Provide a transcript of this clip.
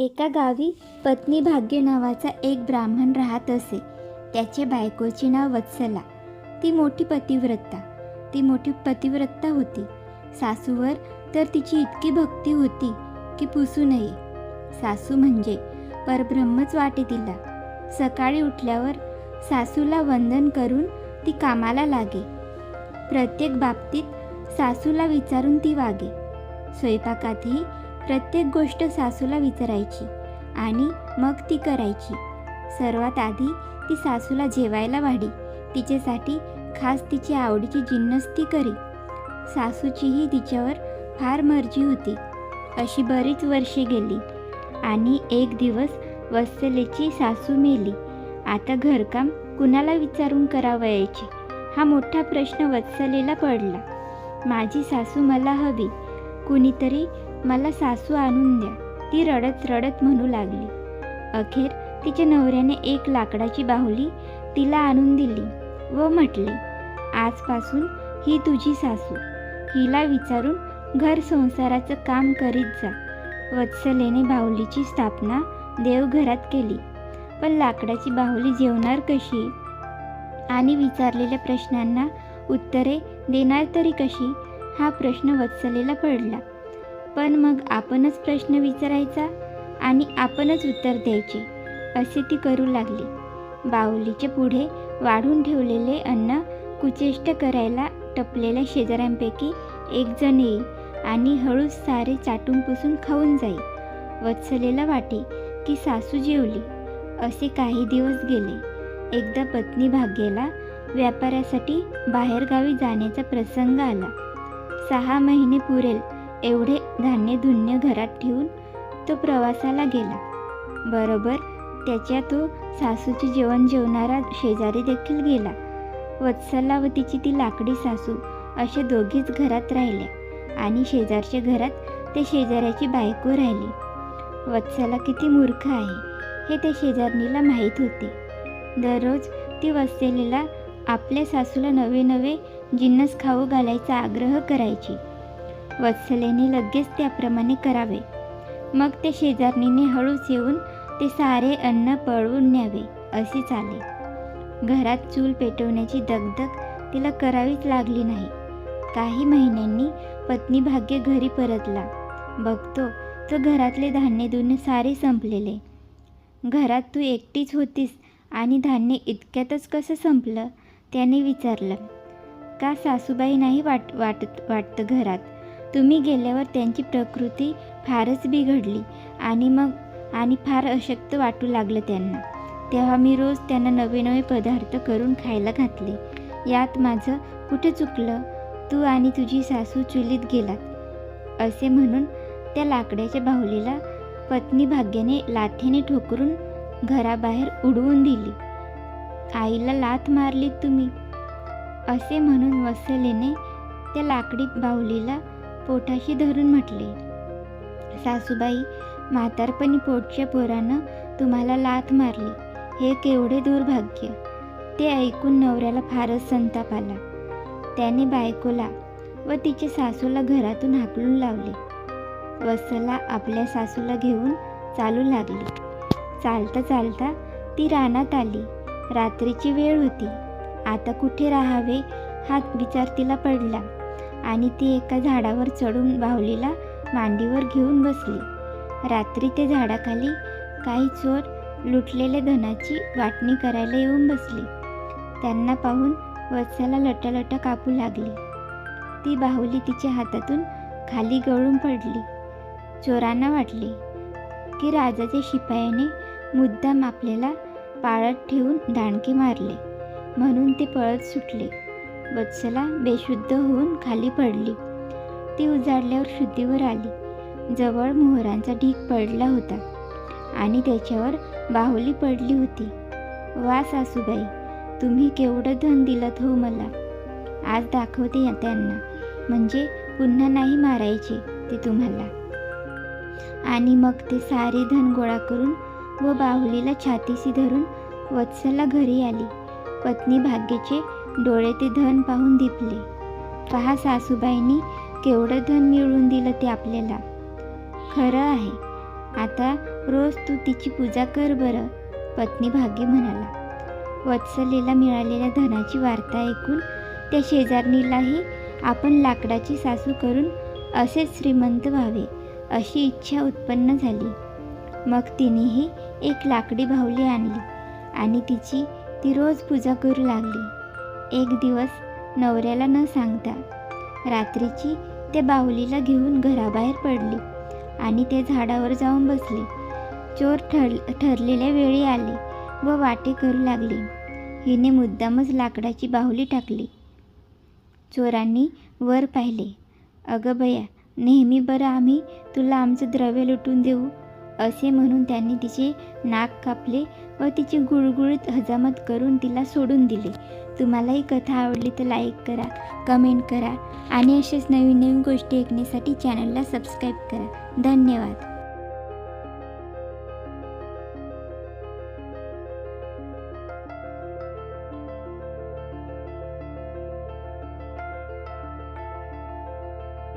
एका गावी पत्नी भाग्य नावाचा एक ब्राह्मण राहत असे. त्याचे बायकोचे नाव वत्सला. ती मोठी पतिव्रता. ती मोठी पतिव्रता होती. सासूवर तर तिची इतकी भक्ती होती की पुसू नये. सासू म्हणजे परब्रह्मच वाटे तिला. सकाळी उठल्यावर सासूला वंदन करून ती कामाला लागे. प्रत्येक बाबतीत सासूला विचारून ती वागे. स्वयंपाकातही प्रत्येक गोष्ट सासूला विचारायची आणि मग ती करायची. सर्वात आधी ती सासूला जेवायला वाढी. तिच्यासाठी खास तिची आवडीची जिन्नस ती करी. सासूचीही तिच्यावर फार मर्जी होती. अशी बरीच वर्षे गेली आणि एक दिवस वत्सलेची सासू मेली. आता घरकाम कुणाला विचारून करावयाचे? हा मोठा प्रश्न वत्सलेला पडला. माझी सासू मला हवी. कुणीतरी मला सासू आणून द्या. ती रडत रडत म्हणू लागली. अखेर तिच्या नवऱ्याने एक लाकडाची बाहुली तिला आणून दिली व म्हटले आजपासून ही तुझी सासू. हिला विचारून घर संसाराचं काम करीत जा. वत्सलेने बाहुलीची स्थापना देवघरात केली. पण लाकडाची बाहुली जेवणार कशी? आणि विचारलेल्या प्रश्नांना उत्तरे देणार तरी कशी? हा प्रश्न वत्सलेला पडला. पण मग आपणच प्रश्न विचारायचा आणि आपणच उत्तर द्यायचे असे ती करू लागली. बाहुलीचे पुढे वाढून ठेवलेले अन्न कुचेष्ट करायला टपलेल्या शेजाऱ्यांपैकी एक जण येईल आणि हळूच सारे चाटून पुसून खाऊन जाईल. वत्सलेला वाटे की सासू जेवली. असे काही दिवस गेले. एकदा पत्नी भाग्येला व्यापारासाठी बाहेरगावी जाण्याचा प्रसंग आला. सहा महिने पुरेल एवढे धान्य धुन्य घरात ठेवून तो प्रवासाला गेला. बरोबर त्याच्या तो सासूचे जेवण जेवणारा शेजारी देखील गेला. वत्सला व तिची ती लाकडी सासू असे दोघीच घरात राहिल्या आणि शेजारच्या घरात त्या शेजाऱ्याची बायको राहिली. वत्सला किती मूर्ख आहे हे त्या शेजारणीला माहीत होते. दररोज ती वत्सलेला आपल्या सासूला नवे नवे जिन्नस खाऊ घालायचा आग्रह करायची. वत्सलेने लगेच त्याप्रमाणे करावे. मग ते शेजारणीने हळूच येऊन ते सारे अन्न पळवून न्यावे असे चाले. घरात चूल पेटवण्याची दगदग तिला करावीच लागली नाही. काही महिन्यांनी पत्नी भाग्य घरी परतला. बघतो तो घरातले धान्य धुणे सारे संपलेले. घरात तू एकटीच होतीस आणि धान्य इतक्यातच कसं संपलं? त्याने विचारलं. का सासूबाई नाही वाट वाटत वाटतं घरात? तुम्ही गेल्यावर त्यांची प्रकृती फारच बिघडली आणि मग आणि फार अशक्त वाटू लागलं त्यांना. तेव्हा मी रोज त्यांना नवे नवे पदार्थ करून खायला घातले. यात माझं कुठे चुकलं? तू आणि तुझी सासू चुलीत गेलात. असे म्हणून त्या लाकडाच्या बाहुलीला पत्नी भाग्याने लाथेने ठोकरून घराबाहेर उडवून दिली. आईला लाथ मारली तुम्ही. असे म्हणून वसलेने त्या लाकडी बाहुलीला पोटाशी धरून म्हटले सासूबाई म्हातारपणी पोटच्या पोरानं तुम्हाला लाथ मारली. हे केवढे दुर्भाग्य. ते ऐकून नवऱ्याला फारच संताप आला. त्याने बायकोला व तिच्या सासूला घरातून हाकलून लावले. वत्सला आपल्या सासूला घेऊन चालू लागली. चालता चालता ती रानात आली. रात्रीची वेळ होती. आता कुठे राहावे हा विचार तिला पडला. आणि ती एका झाडावर चढून बाहुलीला मांडीवर घेऊन बसली. रात्री ते झाडाखाली काही चोर लुटलेल्या धनाची वाटणी करायला येऊन बसले. त्यांना पाहून वत्सला लटालटा कापू लागली. ती बाहुली तिच्या हातातून खाली गळून पडली. चोरांना वाटले की राजाच्या शिपायाने मुद्दाम आपल्याला पाळत ठेवून दाणके मारले. म्हणून ते पळत सुटले. वत्सला बेशुद्ध होऊन खाली पडली. ती उजाडल्यावर शुद्धीवर आली. जवळ मोहरांचा ढीक पडला होता आणि त्याच्यावर बाहुली पडली होती. वा सासूबाई तुम्ही केवढं धन दिलं हो मला. आज दाखवते त्यांना. म्हणजे पुन्हा नाही मारायचे ते तुम्हाला. आणि मग ते सारे धन गोळा करून व बाहुलीला छातीशी धरून वत्सला घरी आली. पत्नी भाग्याचे डोळे ते धन पाहून दिपले. पहा सासूबाईंनी केवढं धन मिळवून दिलं ते आपल्याला. खरं आहे. आता रोज तू तिची पूजा कर बरं पत्नी भाग्य म्हणाला. वत्सलेला मिळालेल्या धनाची वार्ता ऐकून त्या शेजारणीलाही आपण लाकडाची सासू करून असेच श्रीमंत व्हावे अशी इच्छा उत्पन्न झाली. मग तिनेही एक लाकडी बाहुली आणली आणि तिची ती रोज पूजा करू लागली. एक दिवस नवऱ्याला न सांगता रात्रीची त्या बाहुलीला घेऊन घराबाहेर पडली आणि ते झाडावर जाऊन बसले. चोर ठर ठरलेल्या वेळी आले व वाटे करू लागले. हिने मुद्दामच लाकडाची बाहुली टाकली. चोरांनी वर पाहिले. अगं बया नेहमी बरं आम्ही तुला आमचं द्रव्य लुटून देऊ. असे म्हणून त्यांनी तिचे नाक कापले व तिची गुळगुळीत हजामत करून तिला सोडून दिले. तुम्हाला ही कथा आवडली तर लाईक करा कमेंट करा आणि असेच नवीन नवीन गोष्टी ऐकण्यासाठी चॅनलला सबस्क्राईब करा. धन्यवाद.